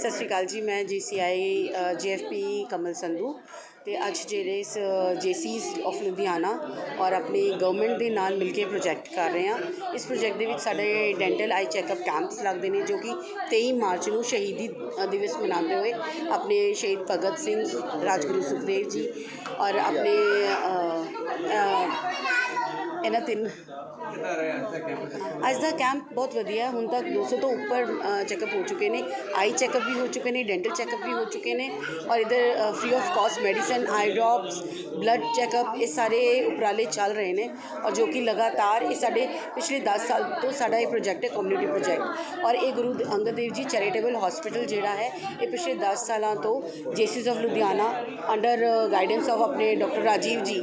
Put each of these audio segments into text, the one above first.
ਸਤਿ ਸ਼੍ਰੀ ਅਕਾਲ ਜੀ, ਮੈਂ ਜੀਸੀਆਈ ਜੀਐਫਪੀ ਕਮਲ ਸੰਧੂ ਤੇ ਅੱਜ ਜਿਹੜੇ ਇਸ ਜੇਸੀਜ਼ ਆਫ ਲੁਧਿਆਣਾ ਔਰ ਆਪਣੀ ਗਵਰਨਮੈਂਟ ਦੇ ਨਾਲ ਮਿਲ ਕੇ ਪ੍ਰੋਜੈਕਟ ਕਰ ਰਹੇ ਹਾਂ। ਇਸ ਪ੍ਰੋਜੈਕਟ ਦੇ ਵਿੱਚ ਸਾਡੇ ਡੈਂਟਲ ਆਈ ਚੈੱਕਅਪ ਕੈਂਪਸ ਲੱਗਦੇ ਨੇ ਜੋ ਕਿ 23 ਮਾਰਚ ਨੂੰ ਸ਼ਹੀਦੀ ਦਿਵਸ ਮਨਾਉਂਦੇ ਹੋਏ ਆਪਣੇ ਸ਼ਹੀਦ ਭਗਤ ਸਿੰਘ, ਰਾਜਗੁਰੂ ਸੁਖਦੇਵ ਜੀ ਔਰ ਆਪਣੇ ਇਹਨਾਂ ਤਿੰਨ। ਅੱਜ ਦਾ ਕੈਂਪ ਬਹੁਤ ਵਧੀਆ ਹੈ। ਹੁਣ ਤੱਕ 200 ਤੋਂ ਉੱਪਰ ਚੈੱਕਅਪ ਹੋ ਚੁੱਕੇ ਨੇ। ਆਈ ਚੈੱਕਅਪ ਵੀ ਹੋ ਚੁੱਕੇ ਨੇ ਡੈਂਟਲ ਚੈੱਕਅਪ ਵੀ ਹੋ ਚੁੱਕੇ ਨੇ। ਔਰ ਇਧਰ free of cost medicine eye drops blood checkup ਇਹ ਸਾਰੇ ਉਪਰਾਲੇ ਚੱਲ ਰਹੇ ਨੇ। ਔਰ ਜੋ ਕਿ ਲਗਾਤਾਰ ਇਹ ਸਾਡੇ ਪਿਛਲੇ 10 ਸਾਲ ਤੋਂ ਸਾਡਾ ਇਹ ਪ੍ਰੋਜੈਕਟ ਹੈ ਕਮਿਊਨਿਟੀ ਪ੍ਰੋਜੈਕਟ ਔਰ ਇਹ ਗੁਰੂ ਅੰਗਦ ਦੇਵ ਜੀ ਚੈਰੀਟੇਬਲ ਹਸਪੀਟਲ ਜਿਹੜਾ ਹੈ, ਇਹ ਪਿਛਲੇ 10 ਸਾਲਾਂ ਤੋਂ Jaycees of Ludhiana under guidance of ਆਪਣੇ ਡਾਕਟਰ ਰਾਜੀਵ ਜੀ।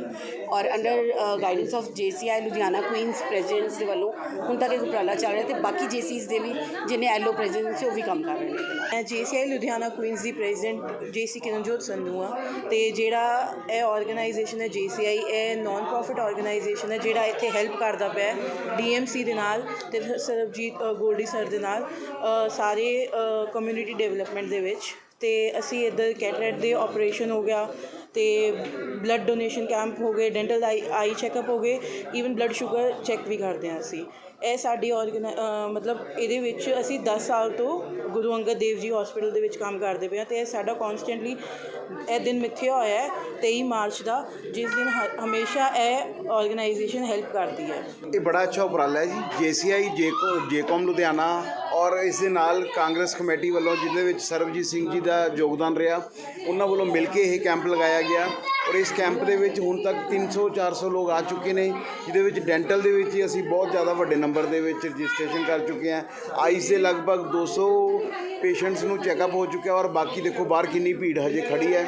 ਔਰ under guidance of JCI Ludhiana Queens presidents ਦੇ ਵੱਲੋਂ ਹੁਣ ਤੱਕ ਇਹ ਉਪਰਾਲਾ ਚੱਲ ਰਿਹਾ ਤੇ ਬਾਕੀ ਜੇਸੀਸ ਦੇ ਵੀ ਜਿਹਨੇ ਐਲੋ ਪ੍ਰੈਜੀਡੈਂਟਸ ਉਹ ਵੀ ਕੰਮ ਕਰ ਰਹੇ ਨੇ ਇਹਦੇ ਨਾਲ। ਮੈਂ ਜੀਸੀਆਈ ਲੁਧਿਆਣਾ ਕੁਈਨਸ ਦੀ ਪ੍ਰੈਜ਼ੀਡੈਂਟ ਜੇਸੀ ਕਿਰਨਜੋਤ ਸੰਧੂ ਆ ਤੇ ਜਿਹੜਾ ਇਹ ਆਰਗੇਨਾਈਜੇਸ਼ਨ ਹੈ ਜੀਸੀਆਈ ਇਹ ਨਾਨ ਪ੍ਰੋਫਿਟ ਆਰਗੇਨਾਈਜੇਸ਼ਨ ਹੈ ਜਿਹੜਾ ਇੱਥੇ ਹੈਲਪ ਕਰਦਾ ਪਿਆ ਡੀਐਮਸੀ ਦੇ ਨਾਲ ਤੇ ਸਰਬਜੀਤ ਗੋਲਡੀ ਸਰ ਦੇ ਨਾਲ ਸਾਰੇ ਕਮਿਊਨਿਟੀ ਡਿਵੈਲਪਮੈਂਟ ਦੇ ਵਿੱਚ ਤੇ ਅਸੀਂ ਇੱਧਰ ਕੈਟਰੈਕਟ ਦੇ ਆਪਰੇਸ਼ਨ ਹੋ ਗਿਆ ਤੇ ਬਲੱਡ ਡੋਨੇਸ਼ਨ ਕੈਂਪ ਹੋ ਗਏ ਡੈਂਟਲ ਆਈ ਆਈ ਚੈੱਕਅਪ ਹੋ ਗਏ ਈਵਨ ਬਲੱਡ ਸ਼ੂਗਰ ਚੈੱਕ ਵੀ ਕਰਦੇ ਹਾਂ ਅਸੀਂ। ਇਹ ਸਾਡੀ ਔਰਗਨਾ ਮਤਲਬ ਇਹਦੇ ਵਿੱਚ ਅਸੀਂ 10 ਸਾਲ ਤੋਂ ਗੁਰੂ ਅੰਗਦ ਦੇਵ ਜੀ ਹਸਪੀਟਲ ਦੇ ਵਿੱਚ ਕੰਮ ਕਰਦੇ ਪਏ ਹਾਂ ਤੇ ਇਹ ਸਾਡਾ ਕਨਸਟੈਂਟਲੀ ਇਹ ਦਿਨ ਮਿੱਥਿਆ ਹੋਇਆ ਹੈ 23 ਮਾਰਚ ਦਾ, ਜਿਸ ਦਿਨ ਹ- ਹਮੇਸ਼ਾ ਇਹ ਆਰਗੇਨਾਈਜੇਸ਼ਨ ਹੈਲਪ ਕਰਦੀ ਹੈ। ਇਹ ਬੜਾ ਅੱਛਾ ਉਪਰਾਲਾ ਹੈ ਜੀ ਜੀਸੀਆਈ ਜੇਕੋ ਜੇਕੋਮ ਲੁਧਿਆਣਾ ਔਰ ਇਸ ਦੇ ਨਾਲ ਕਾਂਗਰਸ ਕਮੇਟੀ ਵੱਲੋਂ ਜਿਹਦੇ ਵਿੱਚ ਸਰਬਜੀਤ ਸਿੰਘ ਜੀ ਦਾ ਯੋਗਦਾਨ ਰਿਹਾ, ਉਹਨਾਂ ਵੱਲੋਂ ਮਿਲ ਕੇ ਇਹ ਕੈਂਪ ਲਗਾਇਆ ਗਿਆ। ਔਰ ਇਸ ਕੈਂਪ ਦੇ ਵਿੱਚ ਹੁਣ ਤੱਕ 300 400 ਲੋਕ ਆ ਚੁੱਕੇ ਨੇ, ਜਿਹਦੇ ਵਿੱਚ ਡੈਂਟਲ ਦੇ ਵਿੱਚ ਹੀ ਅਸੀਂ ਬਹੁਤ ਜ਼ਿਆਦਾ ਵੱਡੇ ਨੰਬਰ ਦੇ ਵਿੱਚ ਰਜਿਸਟ੍ਰੇਸ਼ਨ ਕਰ ਚੁੱਕੇ ਹਾਂ। ਆਈਸ ਦੇ ਲਗਭਗ 200 ਪੇਸ਼ੈਂਟਸ ਨੂੰ ਚੈੱਕਅਪ ਹੋ ਚੁੱਕਿਆ ਔਰ ਬਾਕੀ ਦੇਖੋ ਬਾਹਰ ਕਿੰਨੀ ਭੀੜ ਹਜੇ ਖੜੀ ਹੈ।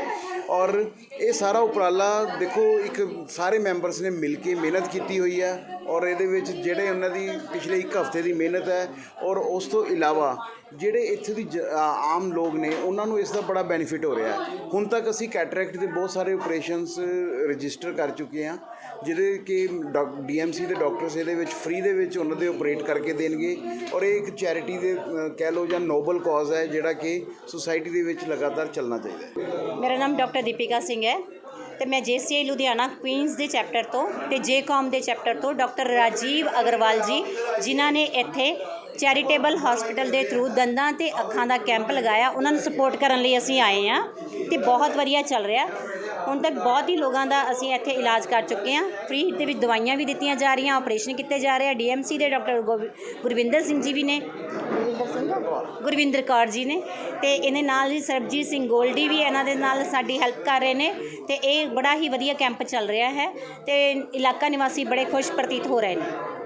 ਔਰ ਇਹ ਸਾਰਾ ਉਪਰਾਲਾ ਦੇਖੋ ਇੱਕ ਸਾਰੇ ਮੈਂਬਰਸ ਨੇ ਮਿਲ ਕੇ ਮਿਹਨਤ ਕੀਤੀ ਹੋਈ ਹੈ। ਔਰ ਇਹਦੇ ਵਿੱਚ ਜਿਹੜੇ ਉਹਨਾਂ ਦੀ ਪਿਛਲੇ ਇੱਕ ਹਫ਼ਤੇ ਦੀ ਮਿਹਨਤ ਹੈ ਔਰ ਉਸ ਤੋਂ ਇਲਾਵਾ ਜਿਹੜੇ ਇੱਥੇ ਦੀ ਜ- ਆਮ ਲੋਕ ਨੇ, ਉਹਨਾਂ ਨੂੰ ਇਸ ਦਾ ਬੜਾ ਬੈਨੀਫਿਟ ਹੋ ਰਿਹਾ ਹੈ। ਹੁਣ ਤੱਕ ਅਸੀਂ ਕੈਟਰੈਕਟ ਦੇ ਬਹੁਤ ਸਾਰੇ ਆਪਰੇਸ਼ਨਸ ਰਜਿਸਟਰ ਕਰ ਚੁੱਕੇ ਹਾਂ, ਜਿਹਦੇ ਕਿ ਡੀਐਮਸੀ ਦੇ ਡਾਕਟਰਸ ਇਹਦੇ ਵਿੱਚ ਫ੍ਰੀ ਦੇ ਵਿੱਚ ਉਹਨਾਂ ਦੇ ਆਪਰੇਟ ਕਰਕੇ ਦੇਣਗੇ ਔਰ ਇਹ ਇੱਕ ਚੈਰਿਟੀ ਦੇ ਕਹਿ ਲਓ ਜਾਂ ਨੋਬਲ ਕਾਜ਼ ਹੈ, ਜਿਹੜਾ ਕਿ ਸੁਸਾਇਟੀ ਦੇ ਵਿੱਚ ਲਗਾਤਾਰ ਚੱਲਣਾ ਚਾਹੀਦਾ ਹੈ। ਮੇਰਾ ਨਾਮ ਡਾਕਟਰ ਦੀਪਿਕਾ ਸਿੰਘ ਹੈ। ਤੇ ਮੈਂ ਜੇਸੀਆਈ ਲੁਧਿਆਣਾ ਕੁਈਨਸ ਦੇ ਚੈਪਟਰ ਤੋਂ ਤੇ ਜੇਕਾਮ ਦੇ ਚੈਪਟਰ ਤੋਂ ਡਾਕਟਰ ਰਾਜੀਵ ਅਗਰਵਾਲ ਜੀ, ਜਿਨ੍ਹਾਂ ਨੇ ਇੱਥੇ ਚੈਰੀਟੇਬਲ ਹਸਪੀਟਲ ਦੇ ਥਰੂ ਦੰਦਾਂ ਤੇ ਅੱਖਾਂ ਦਾ ਕੈਂਪ ਲਗਾਇਆ। ਉਹਨਾਂ ਨੂੰ ਸਪੋਰਟ ਕਰਨ ਲਈ ਅਸੀਂ ਆਏ ਹਾਂ ਤੇ ਬਹੁਤ ਵਧੀਆ ਚੱਲ ਰਿਹਾ। ਹੁਣ ਤੱਕ ਬਹੁਤ ਹੀ ਲੋਕਾਂ ਦਾ ਅਸੀਂ ਇੱਥੇ ਇਲਾਜ ਕਰ ਚੁੱਕੇ ਹਾਂ। ਫ੍ਰੀ ਦੇ ਵਿੱਚ ਦਵਾਈਆਂ ਵੀ ਦਿੱਤੀਆਂ ਜਾ ਰਹੀਆਂ ਆਪਰੇਸ਼ਨ ਕੀਤੇ ਜਾ ਰਹੇ ਆ। ਡੀਐਮਸੀ ਦੇ ਡਾਕਟਰ ਗੁਰਵਿੰਦਰ ਸਿੰਘ ਜੀ ਵੀ ਨੇ। ਗੁਰਵਿੰਦਰ ਕੌਰ ਜੀ ਨੇ ਤੇ ਇਹਦੇ ਨਾਲ ਹੀ ਸਰਬਜੀਤ ਸਿੰਘ ਗੋਲਡੀ ਵੀ ਇਹਨਾਂ ਦੇ ਨਾਲ ਸਾਡੀ ਹੈਲਪ ਕਰ ਰਹੇ ਨੇ ਤੇ ਇਹ ਬੜਾ ਹੀ ਵਧੀਆ ਕੈਂਪ ਚੱਲ ਰਿਹਾ ਹੈ ਤੇ ਇਲਾਕਾ ਨਿਵਾਸੀ ਬੜੇ ਖੁਸ਼ ਪ੍ਰਤੀਤ ਹੋ ਰਹੇ ਨੇ।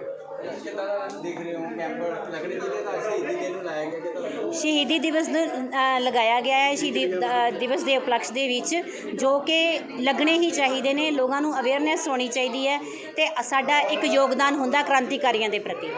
ਸ਼ਹੀਦੀ ਦਿਵਸ ਨੂੰ ਅ, ਲਗਾਇਆ ਗਿਆ ਹੈ। ਸ਼ਹੀਦੀ ਅ, ਦਿਵਸ ਦੇ ਉਪਲਕਸ਼ ਦੇ ਵਿੱਚ ਜੋ ਕਿ ਲੱਗਣੇ ਹੀ ਚਾਹੀਦੇ ਨੇ ਲੋਕਾਂ ਨੂੰ ਅਵੇਅਰਨੈਸ ਹੋਣੀ ਚਾਹੀਦੀ ਹੈ ਤੇ ਸਾਡਾ ਇੱਕ ਯੋਗਦਾਨ ਹੁੰਦਾ ਕ੍ਰਾਂਤੀਕਾਰੀਆਂ ਦੇ ਪ੍ਰਤੀ।